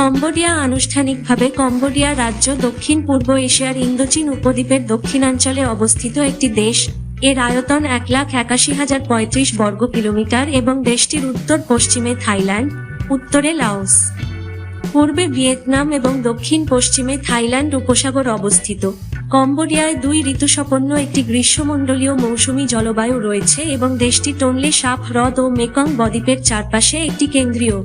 Cambodia আনুষ্ঠানিকভাবে Cambodia রাজ্য দক্ষিণ, পূর্ব এশিয়ার ইন্দোচীন উপদ্বীপের দক্ষিণাঞ্চলে অবস্থিত একটি দেশ। এর আয়তন এক লাখ একাশি হাজার পঁয়ত্রিশ বর্গ কিলোমিটার এবং দেশটির উত্তর পশ্চিমে থাইল্যান্ড, উত্তরে লাওস। পূর্বে ভিয়েতনাম এবং দক্ষিণ পশ্চিমে থাইল্যান্ড উপসাগর অবস্থিত। কম্বোডিয়ায় দুই ঋতুসম্পন্ন একটি গ্রীষ্মমণ্ডলীয় মৌসুমি জলবায়ু রয়েছে এবং দেশটি টনলে সাপ হ্রদ ও মেকং বদ্বীপের চারপাশে একটি কেন্দ্রীয়।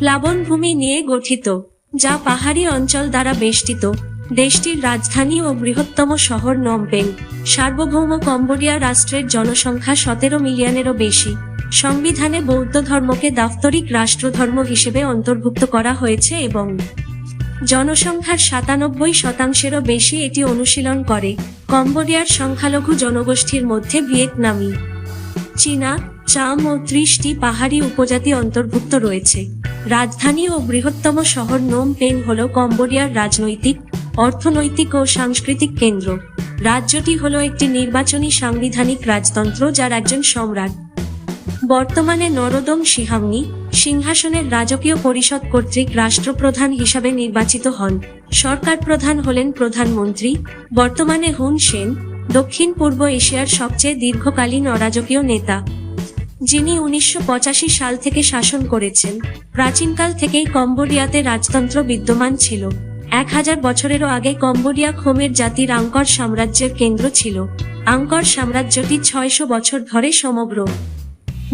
প্লাবনভূমি নিয়ে গঠিত, যা পাহাড়ি অঞ্চল দ্বারা বেষ্টিত। দেশটির রাজধানী ও বৃহত্তম শহর নমপেং। সার্বভৌম কম্বোডিয়া রাষ্ট্রের জনসংখ্যা সতেরো মিলিয়নেরও বেশি। সংবিধানে বৌদ্ধ ধর্মকে দাপ্তরিক রাষ্ট্রধর্ম হিসেবে অন্তর্ভুক্ত করা হয়েছে এবং জনসংখ্যার সাতানব্বই শতাংশেরও বেশি এটি অনুশীলন করে, কম্বোডিয়ার সংখ্যালঘু জনগোষ্ঠীর মধ্যে ভিয়েতনামি। চীনা চাম ও ত্রিশটি পাহাড়ি উপজাতি অন্তর্ভুক্ত রয়েছে। রাজধানী ও বৃহত্তম শহর নোম পেন হল কম্বোডিয়ার রাজনৈতিক, অর্থনৈতিক ও সাংস্কৃতিক কেন্দ্র। রাজ্যটি হল একটি নির্বাচনী সাংবিধানিক রাজতন্ত্র যার একজন সম্রাট। বর্তমানে নরোদম সিহামনি সিংহাসনের রাজকীয় পরিষদ কর্তৃক রাষ্ট্রপ্রধান হিসাবে নির্বাচিত হন। সরকার প্রধান হলেন প্রধানমন্ত্রী, বর্তমানে হুন সেন দক্ষিণ পূর্ব এশিয়ার সবচেয়ে দীর্ঘকালীন অরাজকীয় নেতা। যিনি উনিশশো পঁচাশি সাল থেকে শাসন করেছেন। প্রাচীনকাল থেকেই কম্বোডিয়াতে রাজতন্ত্র বিদ্যমান ছিল। এক হাজার বছরেরও আগে কম্বোডিয়া খোমের জাতির আঙ্কর সাম্রাজ্যের কেন্দ্র ছিল। আঙ্কর সাম্রাজ্যটি ছয়শো বছর ধরে সমগ্র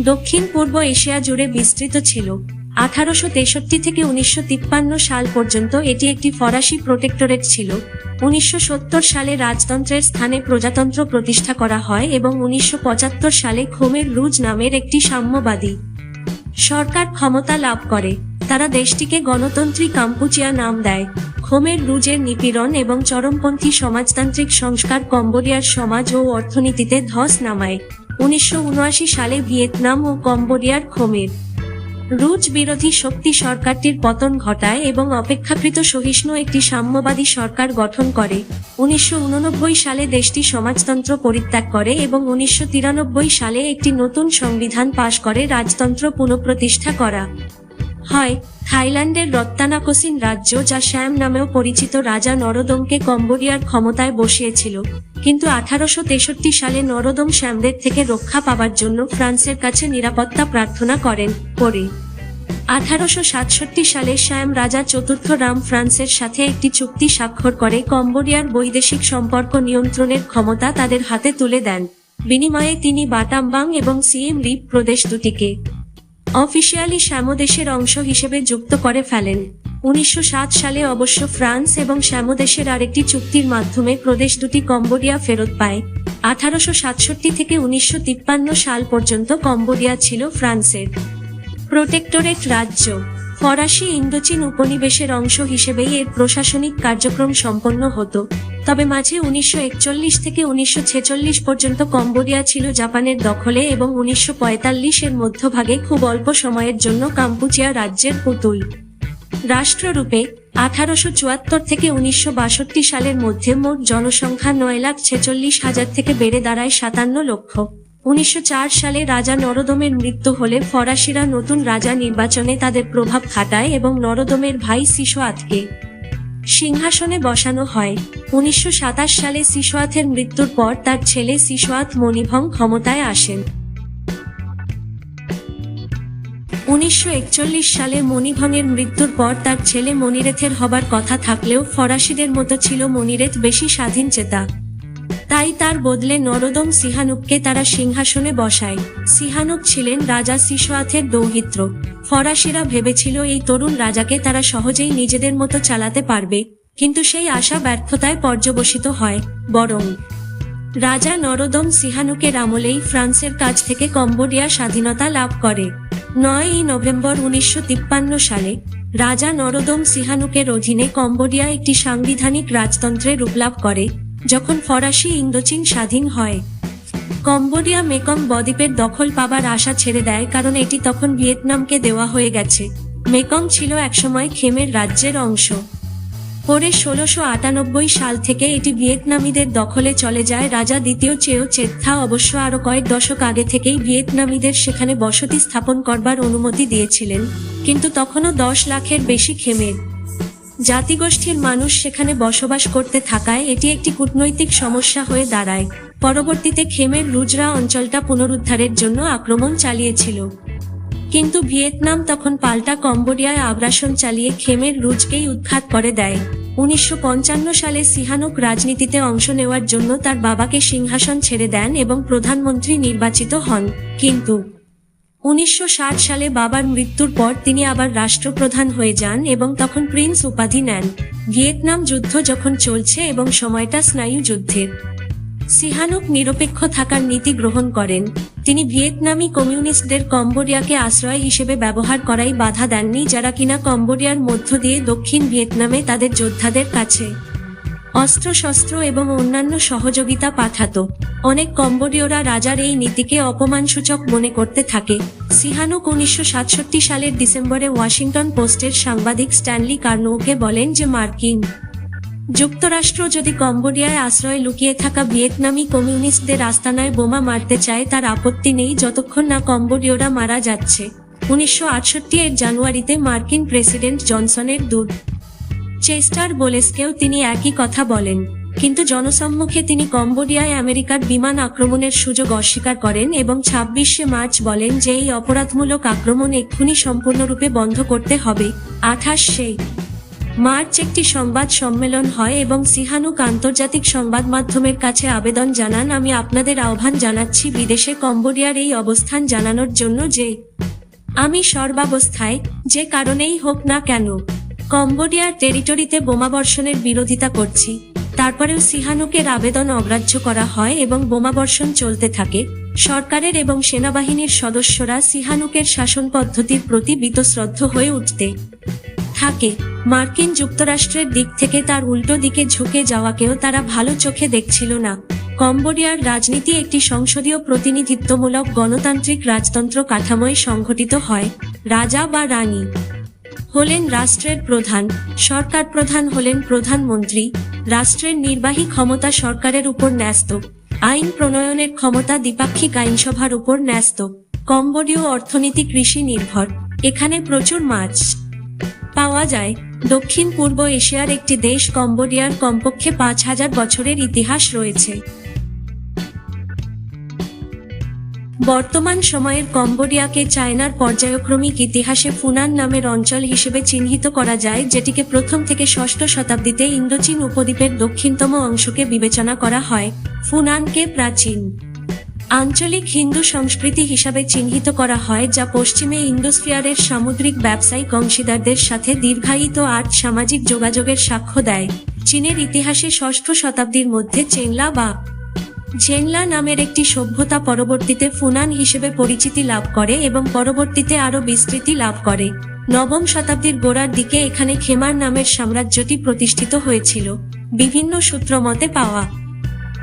দক্ষিণ পূর্ব এশিয়া জুড়ে বিস্তৃত ছিল। আঠারোশো তেষট্টি থেকে উনিশশো তিপ্পান্ন সাল পর্যন্ত এটি একটি ফরাসি প্রোটেক্টরেট ছিল। উনিশশো সত্তর সালে রাজতন্ত্রের স্থানে প্রজাতন্ত্র প্রতিষ্ঠা করা হয় এবং উনিশশো পঁচাত্তর সালে খোমের রুজ নামের একটি সাম্যবাদী সরকার ক্ষমতা লাভ করে। তারা দেশটিকে গণতন্ত্রী কাম্পুচিয়া নাম দেয়। খোমের রুজের নিপীড়ন এবং চরমপন্থী সমাজতান্ত্রিক সংস্কার কম্বোডিয়ার সমাজ ও অর্থনীতিতে ধস নামায়। উনিশশো উনআশি সালে ভিয়েতনাম ও কম্বোডিয়ার খোমের রুজ বিরোধী শক্তি সরকারটির পতন ঘটায় এবং অপেক্ষাকৃত সহিষ্ণু একটি সাম্যবাদী সরকার গঠন করে। উনিশশো উননব্বই সালে দেশটি সমাজতন্ত্র পরিত্যাগ করে এবং উনিশশো তিরানব্বই সালে একটি নতুন সংবিধান পাশ করে রাজতন্ত্র পুনঃপ্রতিষ্ঠা করা। হয়, থাইল্যান্ডের রত্তানাকোসিন রাজ্য যা শ্যাম নামেও পরিচিত রাজা নরোদমকে কম্বোডিয়ার ক্ষমতায় বসিয়েছিল। কিন্তু আঠারোশো তেষট্টি সালে নরোদম শ্যামদের থেকে রক্ষা পাবার জন্য ফ্রান্সের কাছে নিরাপত্তা প্রার্থনা করেন পরে। আঠারোশো সাতষট্টি সালে শ্যাম রাজা চতুর্থ রাম ফ্রান্সের সাথে একটি চুক্তি স্বাক্ষর করে কম্বোডিয়ার বৈদেশিক সম্পর্ক নিয়ন্ত্রণের ক্ষমতা তাদের হাতে তুলে দেন। বিনিময়ে তিনি বাটামবাং এবং সিএম রিপ প্রদেশ দুটিকে অফিসিয়ালি শ্যামদেশের অংশ হিসেবে যুক্ত করে ফেলেন। উনিশশো সাত সালে অবশ্য ফ্রান্স এবং শ্যামদেশের আরেকটি চুক্তির মাধ্যমে প্রদেশ দুটি কম্বোডিয়া ফেরত পায়। আঠারোশো সাতষট্টি থেকে উনিশশো তিপ্পান্ন সাল পর্যন্ত কম্বোডিয়া ছিল ফ্রান্সের প্রোটেক্টরেট রাজ্য। ফরাসি ইন্দোচীন উপনিবেশের অংশ হিসেবেই এর প্রশাসনিক কার্যক্রম সম্পন্ন হতো। তবে মাঝে উনিশশো একচল্লিশ থেকে উনিশশো ছেচল্লিশ পর্যন্ত কম্বোডিয়া ছিল জাপানের দখলে এবং উনিশশো পঁয়তাল্লিশ এর মধ্যভাগে খুব অল্প সময়ের জন্য কাম্পুচিয়া রাজ্যের পুতুল। রাষ্ট্ররূপে আঠারোশো চুয়াত্তর থেকে উনিশশো বাষট্টি সালের মধ্যে মোট জনসংখ্যা নয় লাখ ছেচল্লিশ হাজার থেকে বেড়ে দাঁড়ায় সাতান্ন লক্ষ। উনিশশো চার সালে রাজা নরদমের মৃত্যু হলে ফরাসিরা নতুন রাজা নির্বাচনে তাদের প্রভাব খাটায় এবং নরদমের ভাই সিসোয়াতকে সিংহাসনে বসানো হয়। উনিশশো সাতাশ সালে সিসোয়াতের মৃত্যুর পর তার ছেলে সিসোয়াত মণিভং ক্ষমতায় আসেন। উনিশশো একচল্লিশ সালে মণিভঙের মৃত্যুর পর তার ছেলে মনিরেথের হবার কথা থাকলেও ফরাসিদের মতো ছিল মনিরেথ বেশি স্বাধীন চেতা। তাই তার বদলে নরদম সিহানুককে তারা সিংহাসনে বসায়। সিহানুক ছিলেন রাজা সিসোয়াথের দৌহিত্র। ফরাসিরা ভেবেছিল এই তরুণ রাজাকে তারা সহজেই নিজেদের মতো চালাতে পারবে, কিন্তু সেই আশা ব্যর্থতায় পর্যবসিত হয়, বরং রাজা নরদম সিহানুকের আমলেই ফ্রান্সের কাছ থেকে কম্বোডিয়া স্বাধীনতা লাভ করে। নয়ই নভেম্বর উনিশশো তিপ্পান্ন সালে রাজা নরদম সিহানুকের অধীনে কম্বোডিয়া একটি সাংবিধানিক রাজতন্ত্রে রূপলাভ করে, যখন ফরাসি ইন্দোচীন স্বাধীন হয়। কম্বোডিয়া মেকং বদ্বীপের দখল পাবার আশা ছেড়ে দেয় কারণ এটি তখন ভিয়েতনামকে দেওয়া হয়ে গেছে। মেকং ছিল একসময় খেমের রাজ্যের অংশ। পরে ষোলোশো আটানব্বই সাল থেকে এটি ভিয়েতনামীদের দখলে চলে যায়। রাজা দ্বিতীয় চেও চেত্থা অবশ্য আরও কয়েক দশক আগে থেকেই ভিয়েতনামীদের সেখানে বসতি স্থাপন করবার অনুমতি দিয়েছিলেন। কিন্তু তখনও দশ লাখের বেশি খেমের জাতিগোষ্ঠীর মানুষ সেখানে বসবাস করতে থাকায় এটি একটি কূটনৈতিক সমস্যা হয়ে দাঁড়ায়। পরবর্তীতে খেমের রুজরা অঞ্চলটা পুনরুদ্ধারের জন্য আক্রমণ চালিয়েছিল। কিন্তু ভিয়েতনাম তখন পাল্টা কম্বোডিয়ায় আগ্রাসন চালিয়ে খেমের রুজকেই উৎখাত করে দেয়। উনিশশো পঞ্চান্ন সালে সিহানুক রাজনীতিতে অংশ নেওয়ার জন্য তার বাবাকে সিংহাসন ছেড়ে দেন এবং প্রধানমন্ত্রী নির্বাচিত হন। কিন্তু উনিশশো সালে বাবার মৃত্যুর পর তিনি আবার রাষ্ট্রপ্রধান হয়ে যান এবং তখন প্রিন্স উপাধি নেন। ভিয়েতনাম যুদ্ধ যখন চলছে এবং সময়টা স্নায়ু যুদ্ধের। সিহানুক নিরপেক্ষ থাকার নীতি গ্রহণ করেন। তিনি ভিয়েতনামি কমিউনিস্টদের কম্বোডিয়াকে আশ্রয় হিসেবে ব্যবহার করাই বাধা দেননি যারা কিনা কম্বোডিয়ার মধ্য দিয়ে দক্ষিণ ভিয়েতনামে তাদের যোদ্ধাদের কাছে অস্ত্রশস্ত্র এবং অন্যান্য সহযোগিতা পাঠাতো। অনেক কম্বোডীয়রা রাজার এই নীতিকে অপমানসূচক মনে করতে থাকে। সিহানুক উনিশশো সাতষট্টি সালের ডিসেম্বরে ওয়াশিংটন পোস্টের সাংবাদিক স্ট্যানলি কার্নোকে বলেন যে মার্কিন যুক্তরাষ্ট্র যদি কম্বোডিয়ায় আশ্রয় লুকিয়ে থাকা ভিয়েতনামি কমিউনিস্টদের আস্তানায় বোমা মারতে চায়, তার আপত্তি নেই যতক্ষণ না কম্বোডীয়রা মারা যাচ্ছে। উনিশশো আটষট্টি এর জানুয়ারিতে মার্কিন প্রেসিডেন্ট জনসনের দূত চেস্টার বোলেসকেও তিনি একই কথা বলেন। কিন্তু জনসম্মুখে তিনি কম্বোডিয়ায় আমেরিকার বিমান আক্রমণের সুযোগ অস্বীকার করেন এবং ছাব্বিশে মার্চ বলেন যে এই অপরাধমূলক আক্রমণ এক্ষুনি সম্পূর্ণরূপে বন্ধ করতে হবে। আঠাশ সেই মার্চ একটি সংবাদ সম্মেলন হয় এবং সিহানুক আন্তর্জাতিক সংবাদ মাধ্যমের কাছে আবেদন জানান, আমি আপনাদের আহ্বান জানাচ্ছি বিদেশে কম্বোডিয়ার এই অবস্থান জানানোর জন্য যে আমি সর্বাবস্থায়, যে কারণেই হোক না কেন, কম্বোডিয়ার টেরিটরিতে বোমাবর্ষণের বিরোধিতা করছি। তারপরেও সিহানুকের আবেদন অগ্রাহ্য করা হয় এবং বোমাবর্ষণ চলতে থাকে। সরকারের এবং সেনাবাহিনীর সদস্যরা সিহানুকের শাসন পদ্ধতির প্রতি বীতশ্রদ্ধ হয়ে উঠতে থাকে। মার্কিন যুক্তরাষ্ট্রের দিক থেকে তার উল্টো দিকে ঝুঁকে যাওয়াকেও তারা ভালো চোখে দেখছিল না। কম্বোডিয়ার রাজনীতি একটি সংসদীয় প্রতিনিধিত্বমূলক গণতান্ত্রিক রাজতন্ত্র কাঠামোয় সংঘটিত হয়। রাজা বা রানী হলেন রাষ্ট্রের প্রধান, সরকার প্রধান হলেন প্রধানমন্ত্রী, রাষ্ট্রের নির্বাহী ক্ষমতা সরকারের উপর ন্যস্ত, আইন প্রণয়নের ক্ষমতা দ্বিপাক্ষিক আইনসভার উপর ন্যস্ত। কম্বোডীয় অর্থনীতি কৃষি নির্ভর, এখানে প্রচুর মাছ। পাওয়া যায়। দক্ষিণ পূর্ব এশিয়ার একটি দেশ কম্বোডিয়ার কমপক্ষে পাঁচ হাজার বছরের ইতিহাস রয়েছে। বর্তমান সময়ের কম্বোডিয়াকে চায়নার পর্যায়ক্রমিক ইতিহাসে ফুনান নামের অঞ্চল হিসেবে চিহ্নিত করা যায়, যেটিকে প্রথম থেকে ষষ্ঠ শতাব্দীতে ইন্দোচীন উপদ্বীপের দক্ষিণতম অংশকে বিবেচনা করা হয়। ফুনানকে প্রাচীন আঞ্চলিক হিন্দু সংস্কৃতি হিসাবে চিহ্নিত করা হয়, যা পশ্চিমে ইন্দোস্ফিয়ারের সামুদ্রিক ব্যবসায়িক অংশীদারদের সাথে দীর্ঘায়িত আর্ট সামাজিক যোগাযোগের সাক্ষ্য দেয়। চীনের ইতিহাসে ষষ্ঠ শতাব্দীর মধ্যে চেংলা বা ঝেংলা নামের একটি সভ্যতা পরবর্তীতে ফুনান হিসেবে পরিচিতি লাভ করে এবং পরবর্তীতে আরও বিস্তৃতি লাভ করে। নবম শতাব্দীর গোড়ার দিকে এখানে খেমার নামের সাম্রাজ্যটি প্রতিষ্ঠিত হয়েছিল। বিভিন্ন সূত্র মতে পাওয়া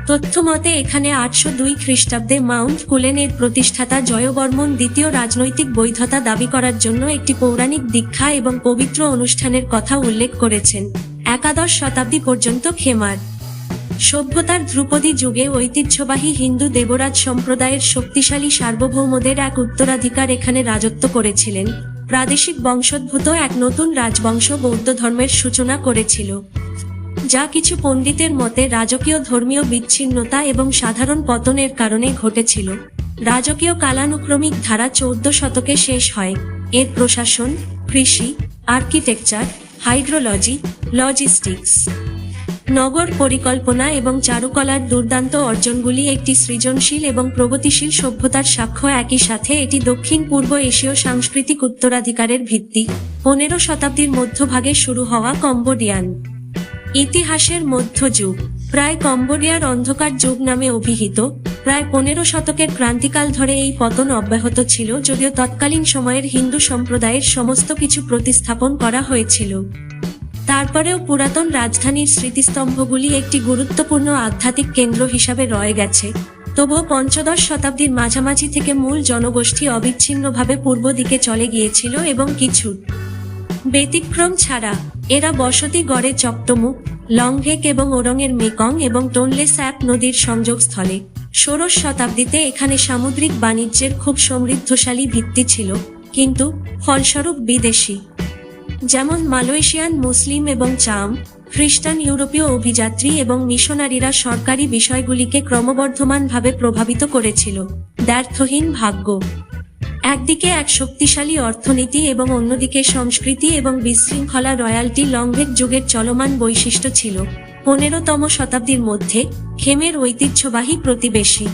তথ্য মতে এখানে আটশো দুই খ্রিস্টাব্দে মাউন্ট কুলেনের প্রতিষ্ঠাতা জয়বর্মন দ্বিতীয় রাজনৈতিক বৈধতা দাবি করার জন্য একটি পৌরাণিক দীক্ষা এবং পবিত্র অনুষ্ঠানের কথা উল্লেখ করেছেন। একাদশ শতাব্দী পর্যন্ত খেমার সভ্যতার ধ্রুপদী যুগে ঐতিহ্যবাহী হিন্দু দেবরাজ সম্প্রদায়ের শক্তিশালী সার্বভৌমদের এক উত্তরাধিকার এখানে রাজত্ব করেছিলেন। প্রাদেশিক বংশোদ্ভূত এক নতুন রাজবংশ বৌদ্ধ ধর্মের সূচনা করেছিল। যা কিছু পণ্ডিতের মতে রাজকীয় ধর্মীয় বিচ্ছিন্নতা এবং সাধারণ পতনের কারণে ঘটেছিল। রাজকীয় কালানুক্রমিক ধারা চৌদ্দ শতকে শেষ হয়। এর প্রশাসন, কৃষি, আর্কিটেকচার, হাইড্রোলজি, লজিস্টিক্স। নগর পরিকল্পনা এবং চারুকলার দুর্দান্ত অর্জনগুলি একটি সৃজনশীল এবং প্রগতিশীল সভ্যতার সাক্ষ্য একই সাথে এটি দক্ষিণ, পূর্ব এশীয় সাংস্কৃতিক উত্তরাধিকারের ভিত্তি। পনেরো শতাব্দীর মধ্যভাগে শুরু হওয়া কম্বোডিয়ান ইতিহাসের মধ্যযুগ প্রায় কম্বোডিয়ার অন্ধকার যুগ নামে অভিহিত। প্রায় পনেরো শতকের ক্রান্তিকাল ধরে এই পতন অব্যাহত ছিল, যদিও তৎকালীন সময়ের হিন্দু সম্প্রদায়ের সমস্ত কিছু প্রতিস্থাপন করা হয়েছিল। তারপরেও পুরাতন রাজধানীর স্মৃতিস্তম্ভগুলি একটি গুরুত্বপূর্ণ আধ্যাত্মিক কেন্দ্র হিসাবে রয়ে গেছে। তবুও পঞ্চদশ শতাব্দীর মাঝামাঝি থেকে মূল জনগোষ্ঠী অবিচ্ছিন্নভাবে পূর্ব দিকে চলে গিয়েছিল এবং কিছু ব্যতিক্রম ছাড়া, এরা বসতি গড়ে চক্টমুখ লংঘেক এবং ওরংয়ের মেকং এবং টোনলে স্যাপ নদীর সংযোগস্থলে। ষোড়শ শতাব্দীতে এখানে সামুদ্রিক বাণিজ্যের খুব সমৃদ্ধশালী ভিত্তি ছিল, কিন্তু ফলস্বরূপ বিদেশি। যেমন মালয়েশিয়ান মুসলিম এবং চাম, খ্রিস্টান ইউরোপীয় অভিযাত্রী এবং মিশনারিরা সরকারি বিষয়গুলিকে ক্রমবর্ধমানভাবে প্রভাবিত করেছিল। ব্যর্থহীন ভাগ্য। একদিকে এক শক্তিশালী অর্থনীতি এবং অন্যদিকে সংস্কৃতি এবং বিশৃঙ্খলা রয়্যালটি লংঘেক যুগের চলমান বৈশিষ্ট্য ছিল পনেরোতম শতাব্দীর মধ্যে খেমের ঐতিহ্যবাহী প্রতিবেশী।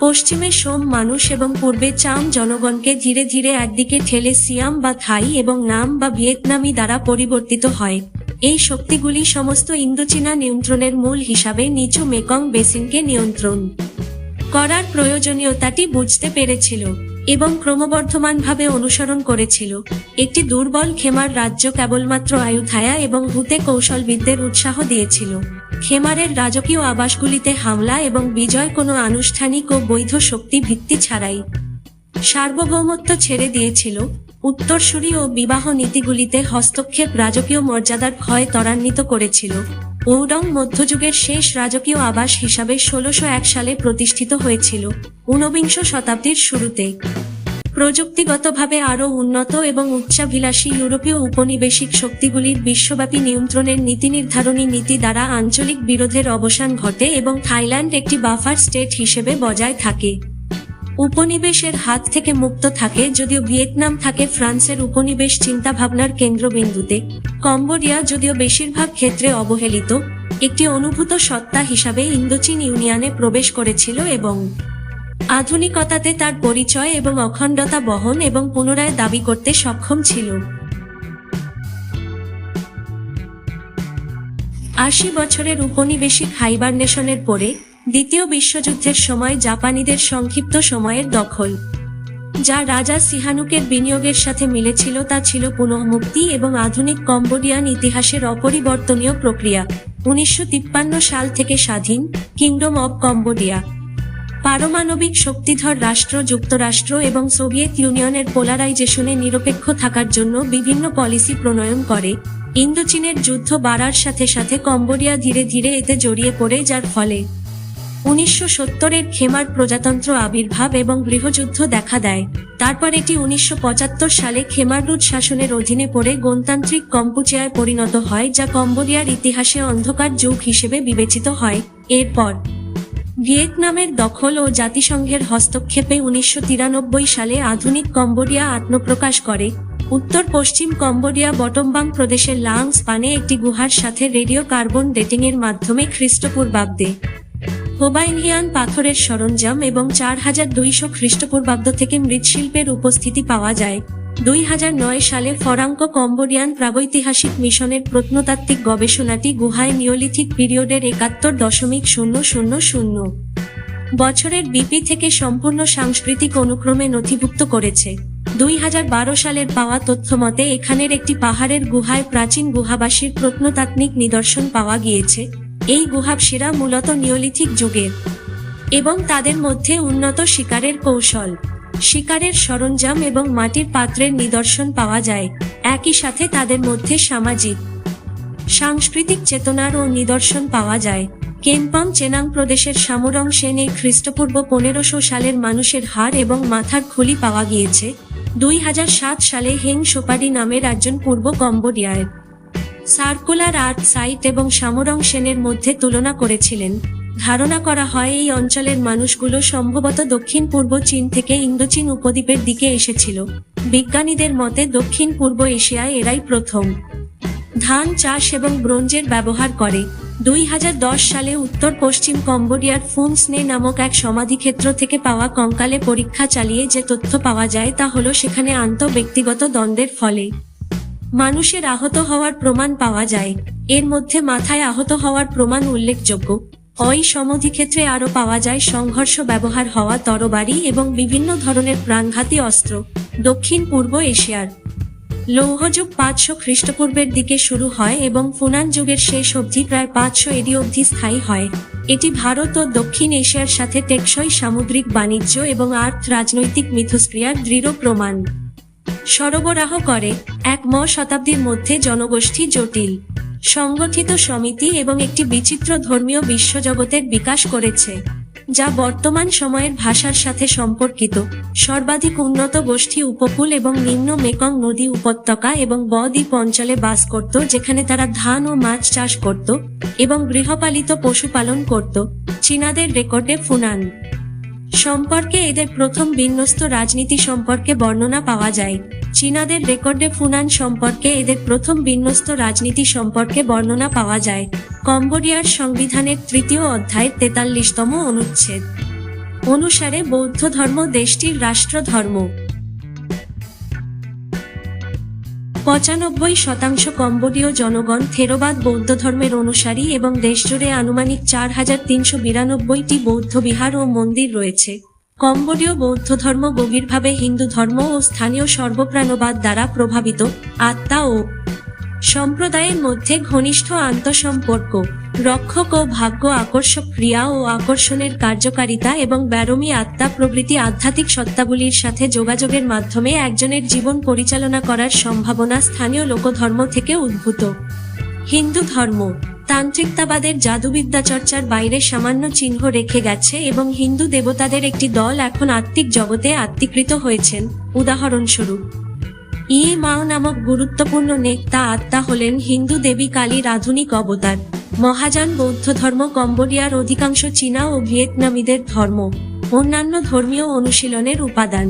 পশ্চিমে সোম মানুষ এবং পূর্বে চাম জনগণকে ধীরে ধীরে একদিকে ঠেলে সিয়াম বা থাই এবং নাম বা ভিয়েতনামি দ্বারা পরিবর্তিত হয়। এই শক্তিগুলি সমস্ত ইন্দোচীনা নিয়ন্ত্রণের মূল হিসাবে নিচু মেকং বেসিনকে নিয়ন্ত্রণ করার প্রয়োজনীয়তাটি বুঝতে পেরেছিল। এবং ক্রমবর্ধমানভাবে অনুসরণ করেছিল। একটি দুর্বল খেমার রাজ্য কেবলমাত্র আয়ুথায়া এবং হুতে কৌশলবিদদের উৎসাহ দিয়েছিল। খেমারের রাজকীয় আবাসগুলিতে হামলা এবং বিজয় কোনো আনুষ্ঠানিক ও বৈধ শক্তি ভিত্তি ছাড়াই সার্বভৌমত্ব ছেড়ে দিয়েছিল। উত্তরসূরি ও বিবাহ নীতিগুলিতে হস্তক্ষেপ রাজকীয় মর্যাদার ক্ষয় ত্বরান্বিত করেছিল। ঔডং মধ্যযুগের শেষ রাজকীয় আবাস হিসাবে ষোলশো এক সালে প্রতিষ্ঠিত হয়েছিল, ঊনবিংশ শতাব্দীর শুরুতে। প্রযুক্তিগতভাবে আরও উন্নত এবং উচ্চাভিলাষী ইউরোপীয় উপনিবেশিক শক্তিগুলির বিশ্বব্যাপী নিয়ন্ত্রণের নীতি নির্ধারণী নীতি দ্বারা আঞ্চলিক বিরোধের অবসান ঘটে এবং থাইল্যান্ড একটি বাফার স্টেট হিসেবে বজায় থাকে। উপনিবেশের হাত থেকে মুক্ত থাকে যদিও ভিয়েতনাম থাকে ফ্রান্সের উপনিবেশ চিন্তাভাবনার কেন্দ্রবিন্দুতে। কম্বোডিয়া যদিও বেশিরভাগ ক্ষেত্রে অবহেলিত, একটি অনুভূত সত্তা হিসাবে ইন্দোচীন ইউনিয়নে প্রবেশ করেছিল এবং আধুনিকতাতে তার পরিচয় এবং অখণ্ডতা বহন এবং পুনরায় দাবি করতে সক্ষম ছিল। আশি বছরের উপনিবেশিক হাইবারনেশনের পরে দ্বিতীয় বিশ্বযুদ্ধের সময় জাপানিদের সংক্ষিপ্ত সময়ের দখল। যা রাজা সিহানুকের বিনিয়োগের সাথে মিলেছিল তা ছিল পুনঃমুক্তি এবং আধুনিক কম্বোডিয়ান ইতিহাসের অপরিবর্তনীয় প্রক্রিয়া। উনিশশো তিপ্পান্ন সাল থেকে স্বাধীন কিংডম অব কম্বোডিয়া পারমাণবিক শক্তিধর রাষ্ট্র, যুক্তরাষ্ট্র এবং সোভিয়েত ইউনিয়নের পোলারাইজেশনে নিরপেক্ষ থাকার জন্য বিভিন্ন পলিসি প্রণয়ন করে। ইন্দোচীনের যুদ্ধ বাড়ার সাথে সাথে কম্বোডিয়া ধীরে ধীরে এতে জড়িয়ে পড়ে, যার ফলে উনিশশো সত্তরের খেমার প্রজাতন্ত্র আবির্ভাব এবং গৃহযুদ্ধ দেখা দেয়। তারপর এটি উনিশশো পঁচাত্তর সালে খেমার রুট শাসনের অধীনে পড়ে গণতান্ত্রিক কম্পুচিয়ায় পরিণত হয়, যা কম্বোডিয়ার ইতিহাসে অন্ধকার যুগ হিসেবে বিবেচিত হয়। এরপর ভিয়েতনামের দখল ও জাতিসংঘের হস্তক্ষেপে উনিশশো তিরানব্বই সালে আধুনিক কম্বোডিয়া আত্মপ্রকাশ করে। উত্তর পশ্চিম কম্বোডিয়া বটমবাং প্রদেশের লাংস পানে একটি গুহার সাথে রেডিও কার্বন ডেটিং এর মাধ্যমে খ্রিস্টপূর্বাব্দে হোবাইনহিয়ান পাথরের সরঞ্জাম এবং চার হাজার দুইশো খ্রিস্টপূর্বাব্দ থেকে মৃৎশিল্পের উপস্থিতি পাওয়া যায়। দুই হাজার নয় সালে ফরাঙ্ক কম্বোডিয়ান প্রাগৈতিহাসিক মিশনের প্রত্নতাত্ত্বিক গবেষণাটি গুহায় নিওলিথিক পিরিয়ডের একাত্তর দশমিক শূন্য শূন্য শূন্য বছরের বিপি থেকে সম্পূর্ণ সাংস্কৃতিক অনুক্রমে নথিভুক্ত করেছে। দুই হাজার বারো সালের পাওয়া তথ্য মতে এখানের একটি পাহাড়ের গুহায় প্রাচীন গুহাবাসীর প্রত্নতাত্ত্বিক নিদর্শন পাওয়া গিয়েছে। এই গুহাবসীরা মূলত নিওলিথিক যুগের এবং তাদের মধ্যে উন্নত শিকারের কৌশল। শিকারের সরঞ্জাম এবং মাটির পাত্রের নিদর্শন পাওয়া যায়। একই সাথে তাদের মধ্যে সামাজিক, সাংস্কৃতিক চেতনার ও নিদর্শন পাওয়া যায়। কেনপং চেনাং প্রদেশের সামুরং সেনে খ্রিস্টপূর্ব পনেরোশো সালের মানুষের হাড় এবং মাথার খুলি পাওয়া গিয়েছে। দুই হাজার সাত সালে হেং সোপারি নামের একজন পূর্ব কম্বোডিয়ায় সার্কুলার আর্ট সাইট এবং সামরং সেনের মধ্যে তুলনা করেছিলেন। ধারণা করা হয় এই অঞ্চলের মানুষগুলো সম্ভবত দক্ষিণ পূর্ব চীন থেকে ইন্দোচীন উপদ্বীপের দিকে এসেছিল। বিজ্ঞানীদের মতে দক্ষিণ পূর্ব এশিয়ায় এরাই প্রথম। ধান চাষ এবং ব্রোঞ্জের ব্যবহার করে। দুই হাজার দশ সালে উত্তর পশ্চিম কম্বোডিয়ার ফুমসনে নামক এক সমাধিক্ষেত্র থেকে পাওয়া কঙ্কালে পরীক্ষা চালিয়ে যে তথ্য পাওয়া যায় তা হলো সেখানে আন্ত ব্যক্তিগত দ্বন্দ্বের ফলে। মানুষের আহত হওয়ার প্রমাণ পাওয়া যায়। এর মধ্যে মাথায় আহত হওয়ার প্রমাণ উল্লেখযোগ্য। ওই সমাধিক্ষেত্রে আরও পাওয়া যায় সংঘর্ষ ব্যবহার হওয়া তরবারি এবং বিভিন্ন ধরনের প্রাণঘাতী অস্ত্র, দক্ষিণ পূর্ব এশিয়ার। লৌহযুগ পাঁচশো খ্রিস্টপূর্বের দিকে শুরু হয় এবং ফুনান যুগের শেষ অবধি প্রায় পাঁচশো এডি অবধি স্থায়ী হয়। এটি ভারত ও দক্ষিণ এশিয়ার সাথে টেকসই সামুদ্রিক বাণিজ্য এবং আর্থ রাজনৈতিক মিথস্ক্রিয়ার দৃঢ় প্রমাণ। সরবরাহ করে এক ম শতাব্দীর মধ্যে জনগোষ্ঠী জটিল, সংগঠিত সমিতি এবং একটি বিচিত্র ধর্মীয় বিশ্বজগতের বিকাশ করেছে, যা বর্তমান সময়ের ভাষার সাথে সম্পর্কিত। সর্বাধিক উন্নত গোষ্ঠী উপকূল এবং নিম্ন মেকং নদী উপত্যকা এবং বদ্বীপ অঞ্চলে বাস করত, যেখানে তারা ধান ও মাছ চাষ করত এবং গৃহপালিত পশুপালন করত, চীনাদের রেকর্ডে ফুনান। সম্পর্কে এদের প্রথম বিন্যস্ত রাজনীতি সম্পর্কে বর্ণনা পাওয়া যায়। চীনাদের রেকর্ডে ফুনান সম্পর্কে এদের প্রথম বিন্যস্ত রাজনীতি সম্পর্কে বর্ণনা পাওয়া যায়। কম্বোডিয়ার সংবিধানের তৃতীয় অধ্যায়ের তেতাল্লিশতম অনুচ্ছেদ। অনুসারে বৌদ্ধ ধর্ম দেশটির রাষ্ট্রধর্ম। পঁচানব্বই শতাংশ কম্বোডীয় জনগণ থেরোবাদ বৌদ্ধ ধর্মের অনুসারী এবং দেশজুড়ে আনুমানিক চার হাজার তিনশো বিরানব্বইটি বৌদ্ধ বিহার ও মন্দির রয়েছে। কম্বোডীয় বৌদ্ধ ধর্ম গভীরভাবে হিন্দু ধর্ম ও স্থানীয় সর্বপ্রাণবাদ দ্বারা প্রভাবিত আত্মা ও সম্প্রদায়ের মধ্যে ঘনিষ্ঠ আন্তঃসম্পর্ক, রক্ষক ও ভাগ্য আকর্ষক ক্রিয়া ও আকর্ষণের কার্যকারিতা এবং ব্যারমী আত্মা প্রভৃতি আধ্যাত্মিক সত্তাগুলির সাথে যোগাযোগের মাধ্যমে একজনের জীবন পরিচালনা করার সম্ভাবনা স্থানীয় লোকধর্ম থেকে উদ্ভূত। হিন্দু ধর্ম তান্ত্রিকতাবাদের জাদুবিদ্যা চর্চার বাইরে সামান্য চিহ্ন রেখে গেছে এবং হিন্দু দেবতাদের একটি দল এখন আত্মিক জগতে আত্মীকৃত হয়েছেন। উদাহরণস্বরূপ ইয়ে মাও নামক গুরুত্বপূর্ণ নেতা আত্মা হলেন হিন্দু দেবী কালীর আধুনিক অবতার। মহাযান বৌদ্ধ ধর্ম কম্বোডিয়ার অধিকাংশ চীনা ও ভিয়েতনামীদের ধর্ম। অন্যান্য ধর্মীয় অনুশীলনের উপাদান।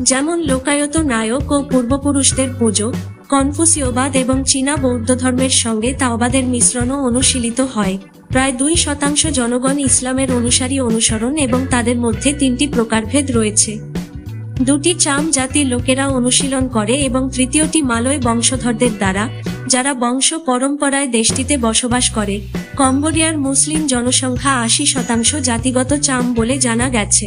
যেমন লোকায়ত নায়ক ও পূর্বপুরুষদের পুজো কনফুসীয়বাদ এবং চীনা বৌদ্ধ ধর্মের সঙ্গে তাওবাদের মিশ্রণও অনুশীলিত হয়। প্রায় দুই শতাংশ জনগণ ইসলামের অনুসারী অনুসরণ এবং তাদের মধ্যে তিনটি প্রকারভেদ রয়েছে। দুটি চাম জাতির লোকেরা অনুশীলন করে এবং তৃতীয়টি মালয় বংশধরদের দ্বারা, যারা বংশ পরম্পরায় দেশটিতে বসবাস করে। কম্বোডিয়ার মুসলিম জনসংখ্যা আশি শতাংশ জাতিগত চাম বলে জানা গেছে।